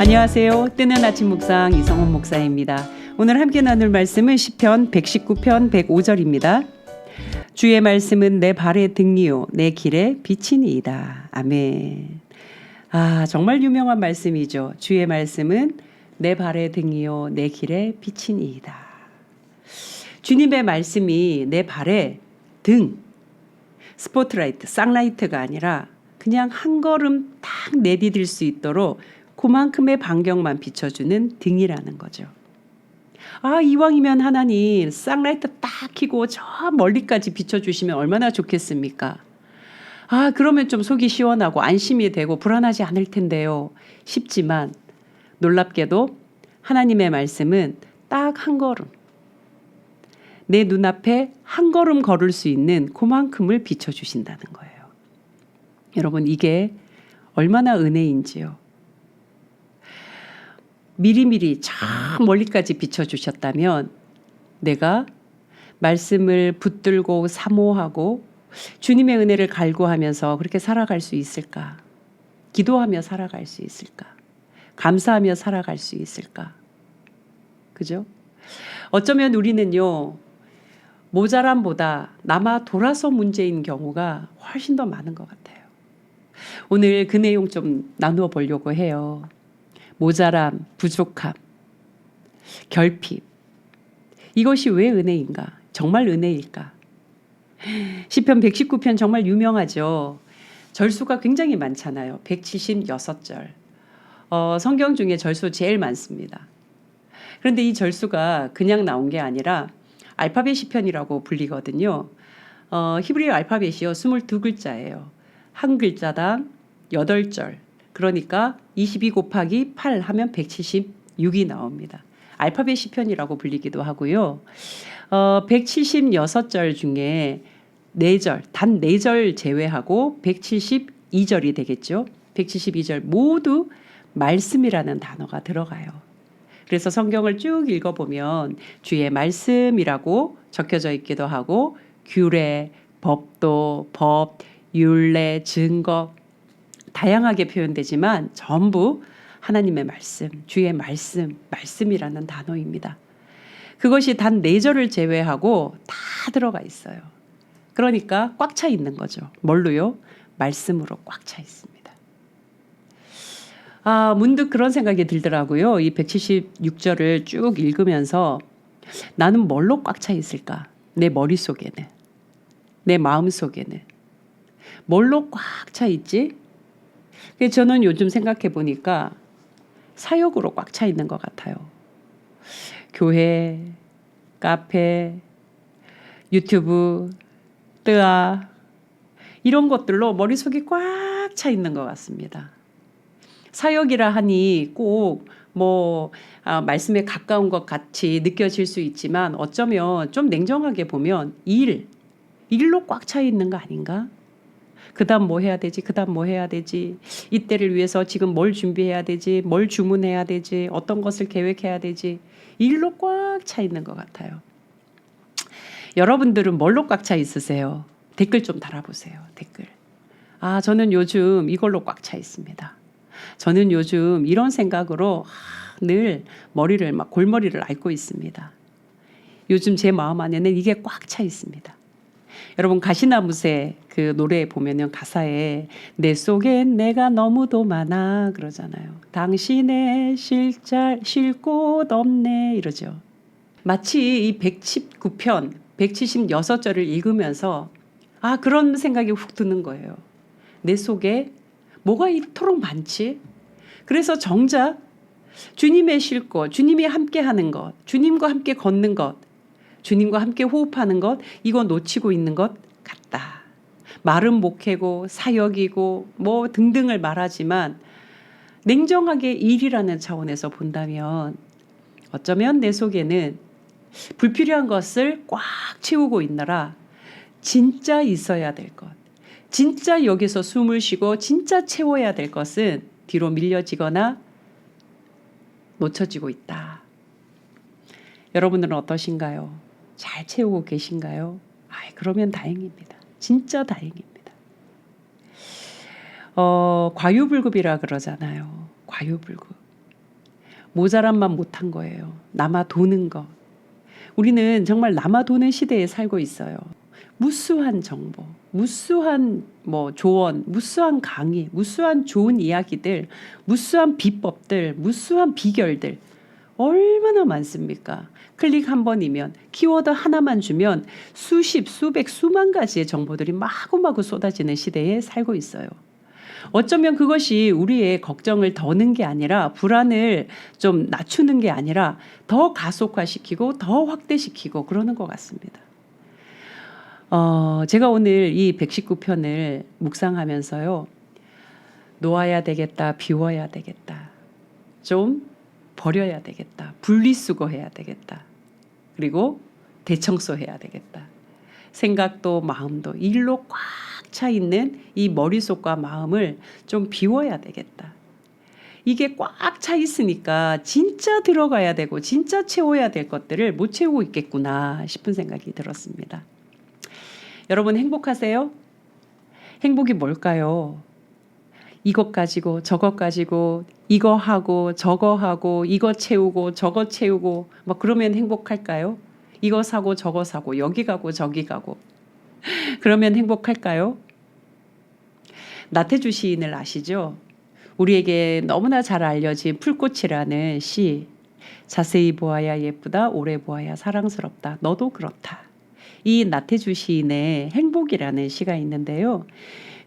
안녕하세요. 뜨는 아침 묵상 이성훈 목사입니다. 오늘 함께 나눌 말씀은 시편 119편 105절입니다. 주의 말씀은 내 발의 등이요 내 길에 빛이니이다. 아멘. 아, 정말 유명한 말씀이죠. 주의 말씀은 내 발의 등이요 내 길에 빛이니이다. 주님의 말씀이 내 발의 등 스포트라이트, 쌍라이트가 아니라 그냥 한 걸음 딱 내디딜 수 있도록 그만큼의 반경만 비춰주는 등이라는 거죠. 아, 이왕이면 하나님 쌍라이트 딱 켜고 저 멀리까지 비춰주시면 얼마나 좋겠습니까? 아, 그러면 좀 속이 시원하고 안심이 되고 불안하지 않을 텐데요. 쉽지만 놀랍게도 하나님의 말씀은 딱 한 걸음. 내 눈앞에 한 걸음 걸을 수 있는 그만큼을 비춰주신다는 거예요. 여러분, 이게 얼마나 은혜인지요. 미리미리 저 멀리까지 비춰주셨다면 내가 말씀을 붙들고 사모하고 주님의 은혜를 갈구하면서 그렇게 살아갈 수 있을까? 기도하며 살아갈 수 있을까? 감사하며 살아갈 수 있을까? 그죠? 어쩌면 우리는요, 모자람보다 남아 돌아서 문제인 경우가 훨씬 더 많은 것 같아요. 오늘 그 내용 좀 나누어 보려고 해요. 모자람, 부족함, 결핍. 이것이 왜 은혜인가? 정말 은혜일까? 시편 119편 정말 유명하죠. 절수가 굉장히 많잖아요. 176절. 어, 성경 중에 절수 제일 많습니다. 그런데 이 절수가 그냥 나온 게 아니라 알파벳 시편이라고 불리거든요. 어, 히브리어 알파벳이요. 22글자예요. 한 글자당 8절. 그러니까 22 곱하기 8 하면 176이 나옵니다. 알파벳 시편이라고 불리기도 하고요. 어, 176절 중에 4절, 단 4절 제외하고 172절이 되겠죠. 172절 모두 말씀이라는 단어가 들어가요. 그래서 성경을 쭉 읽어보면 주의 말씀이라고 적혀져 있기도 하고 규례, 법도, 법, 율례, 증거 다양하게 표현되지만 전부 하나님의 말씀, 주의 말씀, 말씀이라는 단어입니다. 그것이 단 네 절을 제외하고 다 들어가 있어요. 그러니까 꽉 차 있는 거죠. 뭘로요? 말씀으로 꽉 차 있습니다. 아, 문득 그런 생각이 들더라고요. 이 176절을 쭉 읽으면서 나는 뭘로 꽉 차 있을까? 내 머릿속에는. 내 마음속에는. 뭘로 꽉 차 있지? 저는 요즘 생각해 보니까 사역으로 꽉 차 있는 것 같아요. 교회, 카페, 유튜브, 뜨아, 이런 것들로 머릿속이 꽉 차 있는 것 같습니다. 사역이라 하니 꼭 뭐 아, 말씀에 가까운 것 같이 느껴질 수 있지만 어쩌면 좀 냉정하게 보면 일, 일로 꽉 차 있는 거 아닌가? 그다음 뭐 해야 되지? 그다음 뭐 해야 되지? 이때를 위해서 지금 뭘 준비해야 되지? 뭘 주문해야 되지? 어떤 것을 계획해야 되지? 일로 꽉 차 있는 것 같아요. 여러분들은 뭘로 꽉 차 있으세요? 댓글 좀 달아보세요. 댓글. 아, 저는 요즘 이걸로 꽉 차 있습니다. 저는 요즘 이런 생각으로 늘 머리를 막 골머리를 앓고 있습니다. 요즘 제 마음 안에는 이게 꽉 차 있습니다. 여러분 가시나무새 그 노래 보면은 가사에 내 속엔 내가 너무도 많아 그러잖아요. 당신의 쉴잘 쉴 곳 없네 이러죠. 마치 이 119편 176절을 읽으면서 아 그런 생각이 훅 드는 거예요. 내 속에 뭐가 이토록 많지? 그래서 정작 주님의 쉴 것, 주님이 함께 하는 것, 주님과 함께 걷는 것, 주님과 함께 호흡하는 것, 이거 놓치고 있는 것 같다. 말은 목회고 사역이고 뭐 등등을 말하지만 냉정하게 일이라는 차원에서 본다면 어쩌면 내 속에는 불필요한 것을 꽉 채우고 있느라 진짜 있어야 될 것, 진짜 여기서 숨을 쉬고 진짜 채워야 될 것은 뒤로 밀려지거나 놓쳐지고 있다. 여러분들은 어떠신가요? 잘 채우고 계신가요? 아, 그러면 다행입니다. 진짜 다행입니다. 어, 과유불급이라 그러잖아요. 과유불급. 모자란만 못한 거예요. 남아 도는 거. 우리는 정말 남아 도는 시대에 살고 있어요. 무수한 정보, 무수한 뭐 조언, 무수한 강의, 무수한 좋은 이야기들, 무수한 비법들, 무수한 비결들 얼마나 많습니까? 클릭 한 번이면 키워드 하나만 주면 수십, 수백, 수만 가지의 정보들이 마구마구 쏟아지는 시대에 살고 있어요. 어쩌면 그것이 우리의 걱정을 더는 게 아니라 불안을 좀 낮추는 게 아니라 더 가속화시키고 더 확대시키고 그러는 것 같습니다. 어, 제가 오늘 이 119편을 묵상하면서요. 놓아야 되겠다, 비워야 되겠다. 좀 버려야 되겠다. 분리수거해야 되겠다. 그리고 대청소해야 되겠다. 생각도 마음도 일로 꽉 차 있는 이 머릿속과 마음을 좀 비워야 되겠다. 이게 꽉 차 있으니까 진짜 들어가야 되고 진짜 채워야 될 것들을 못 채우고 있겠구나 싶은 생각이 들었습니다. 여러분 행복하세요? 행복이 뭘까요? 이것 가지고 저것 가지고 이거 하고 저거 하고 이거 채우고 저거 채우고 뭐 그러면 행복할까요? 이거 사고 저거 사고 여기 가고 저기 가고 그러면 행복할까요? 나태주 시인을 아시죠? 우리에게 너무나 잘 알려진 풀꽃이라는 시 자세히 보아야 예쁘다 오래 보아야 사랑스럽다 너도 그렇다 이 나태주 시인의 행복이라는 시가 있는데요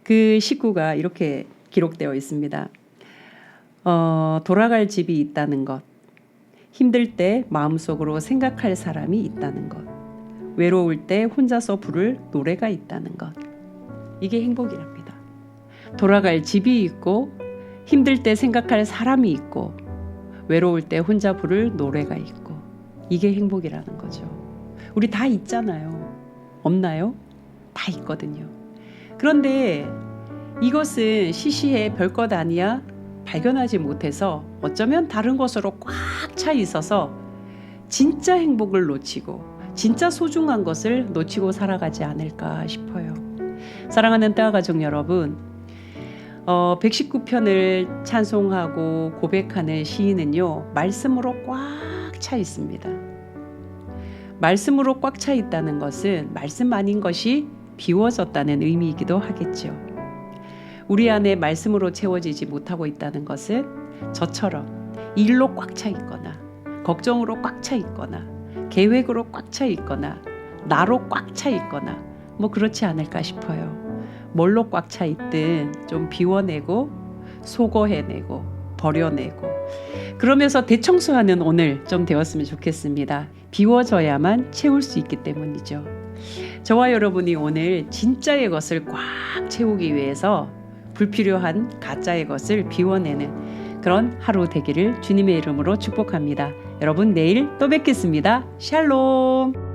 그 시구가 이렇게 기록되어 있습니다 어, 돌아갈 집이 있다는 것 힘들 때 마음속으로 생각할 사람이 있다는 것 외로울 때 혼자서 부를 노래가 있다는 것 이게 행복이랍니다 돌아갈 집이 있고 힘들 때 생각할 사람이 있고 외로울 때 혼자 부를 노래가 있고 이게 행복이라는 거죠. 우리 다 있잖아요. 없나요? 다 있거든요. 그런데 이것은 시시해 별것 아니야 발견하지 못해서 어쩌면 다른 것으로 꽉 차 있어서 진짜 행복을 놓치고 진짜 소중한 것을 놓치고 살아가지 않을까 싶어요. 사랑하는 따 가족 여러분, 어, 119편을 찬송하고 고백하는 시인은요, 말씀으로 꽉 차 있습니다. 말씀으로 꽉 차 있다는 것은 말씀 아닌 것이 비워졌다는 의미이기도 하겠죠. 우리 안에 말씀으로 채워지지 못하고 있다는 것은 저처럼 일로 꽉 차 있거나, 걱정으로 꽉 차 있거나, 계획으로 꽉 차 있거나, 나로 꽉 차 있거나, 뭐 그렇지 않을까 싶어요. 뭘로 꽉 차 있든 좀 비워내고 소거해내고 버려내고 그러면서 대청소하는 오늘 좀 되었으면 좋겠습니다. 비워져야만 채울 수 있기 때문이죠. 저와 여러분이 오늘 진짜의 것을 꽉 채우기 위해서 불필요한 가짜의 것을 비워내는 그런 하루 되기를 주님의 이름으로 축복합니다. 여러분 내일 또 뵙겠습니다. 샬롬.